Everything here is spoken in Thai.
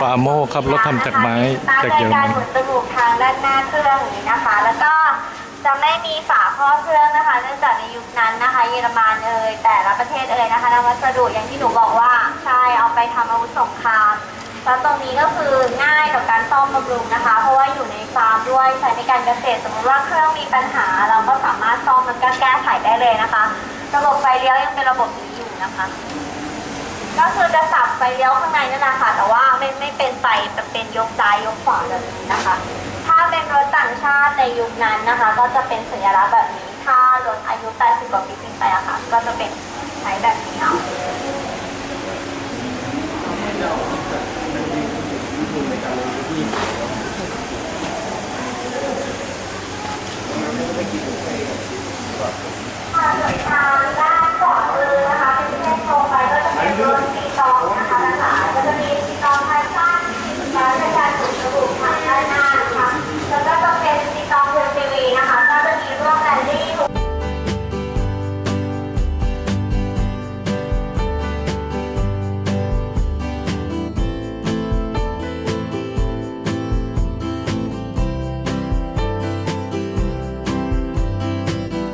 ฟาโมครับรถทำจากไม้จากเยอรมันหมุนจมูกทางด้านหน้าเครื่องนี้นะคะ แล้วก็จะไม่มีฝาครอบเครื่องนะคะ เนื่องจากในยุคนั้นนะคะ เยอรมันเอ่ยแต่ละประเทศเอ่ยนะคะนำวัสดุอย่างที่หนูบอกว่าใช่เอาไปทำอาวุธสงครามแล้วตรงนี้ก็คือง่ายต่อการซ่อมบำรุงนะคะ เพราะว่าอยู่ในฟาร์มด้วยใช้ในการเกษตรสมมติว่าเครื่องมีปัญหา เราก็สามารถซ่อมมันก็แก้ไขได้เลยนะคะ ระบบไฟเลี้ยวยังเป็นระบบนี้อยู่นะคะ ก็คือจะสับไปเลี้ยวข้างในนั่นแหละค่ะ แต่ว่าไม่ไม่เป็นไฟจะเป็นยกซ้ายยกขวาแบบนี้นะคะ ถ้าเป็นรถต่างชาติในยุคนั้นนะคะ ก็จะเป็นสัญลักษณ์แบบนี้ ถ้ารถอายุ80กว่าปีขึ้นไปอะค่ะ ก็จะเป็นใช้แบบนี้เอาไม่กี่ Nanti.